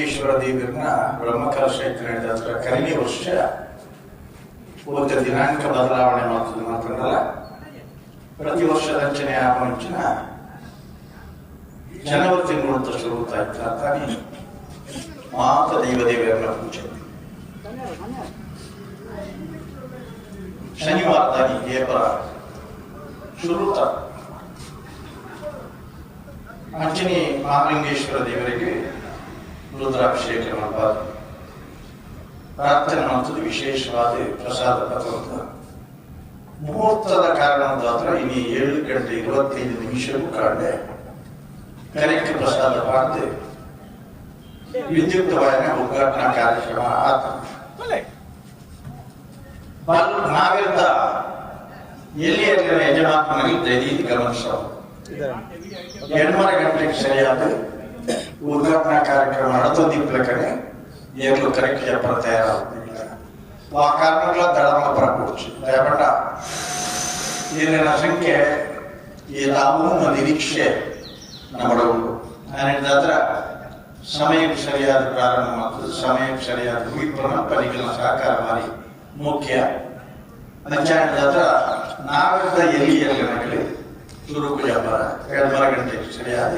ಮಹಾಲಿಂಗೇಶ್ವರ ದೇವರನ್ನ ಕ್ಷೇತ್ರ ಹತ್ರ ಕಡಿಮೆ ವರ್ಷ ಒಂದು ದಿನಾಂಕ ಬದಲಾವಣೆ ಮಾಡ್ತದೆ ಮಾತ್ರಲ್ಲ ಪ್ರತಿ ವರ್ಷದಂಚನೆ ಆ ಮುಂಚಿನ ಜನವರಿ ತಿಂಗಳು ಶುರು ಆಯ್ತು ಅಂತಾನೆ ಮಾತ ದೈವ ದೇವರನ್ನ ಪೂಜೆ. ಶನಿವಾರದಾಗಿ ದೇವರ ಶುರು ಅಂಜನಿ ಮಹಾಲಿಂಗೇಶ್ವರ ದೇವರಿಗೆ ರುದ್ರಾಭಿಷೇಕ ಮಾಡಬಾರದು ಪ್ರಾರ್ಥನೆ ವಿಶೇಷವಾದ ಪ್ರಸಾದ ಪತ್ರವನ್ನು ಮುಹೂರ್ತದ ಕಾರಣದಾತ್ರ ಇನ್ನು ಏಳು ಗಂಟೆ ಇರುವತ್ತೈದು ನಿಮಿಷವೂ ಕಾಣೆ ಕರೆಕ್ಟ್ ಪ್ರಸಾದ ಮಾಡದೆ ವಿದ್ಯುಕ್ತವಾದ ಉದ್ಘಾಟನಾ ಕಾರ್ಯಕ್ರಮ ಆತ. ಬಲ್ ನಾವಿರ್ದ ಎಲ್ಲಿ ದೈಹಿಕ ಗಮನಿಸೋದು ಎರಡೂವರೆ ಗಂಟೆಗೆ ಸರಿಯಾದ ఉద్ఘాటన కార్యక్రమం నడుతుంది ఇప్పటికని ఏర్లు కరెక్ట్ చెప్పిన తయారవుతుంది ఆ కారణంలో దళంగ పడకూడదు లేకుండా దీని నశంకే ఈ ಲಾಭವನ್ನು ನಿರೀಕ್ಷೆ ನಮ್ಮಡವರು ಅದರ ಸಮಯಕ್ಕೆ ಸರಿಯಾದ ಪ್ರಾರಂಭ ಮತ್ತು ಸಮಯಕ್ಕೆ ಸರಿಯಾದ ಭೂಮಿಪುರಣ ಪರಿಗಣ ಸಹಕಾರ ಮಾಡಿ ಮುಖ್ಯ ಹತ್ರ ನಾವಿದ್ದ ಎಲ್ಲಿ ಎಲ್ಲ ಮಕ್ಕಳು ಚುರುಕು ವ್ಯಾಪಾರ ಎರಡು ಮರ ಗಂಟೆಗೆ ಸರಿಯಾದ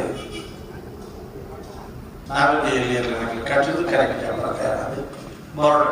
ನಾವಿದ್ದ ಎಲ್ಲಿ ಎಲ್ಲಿ ಕಟ್ಟಿದ್ದು ಕರೆಕ್ಟ್ ವ್ಯಾಪಾರ ತಯಾರಾದ ಬೋರ್ಡ್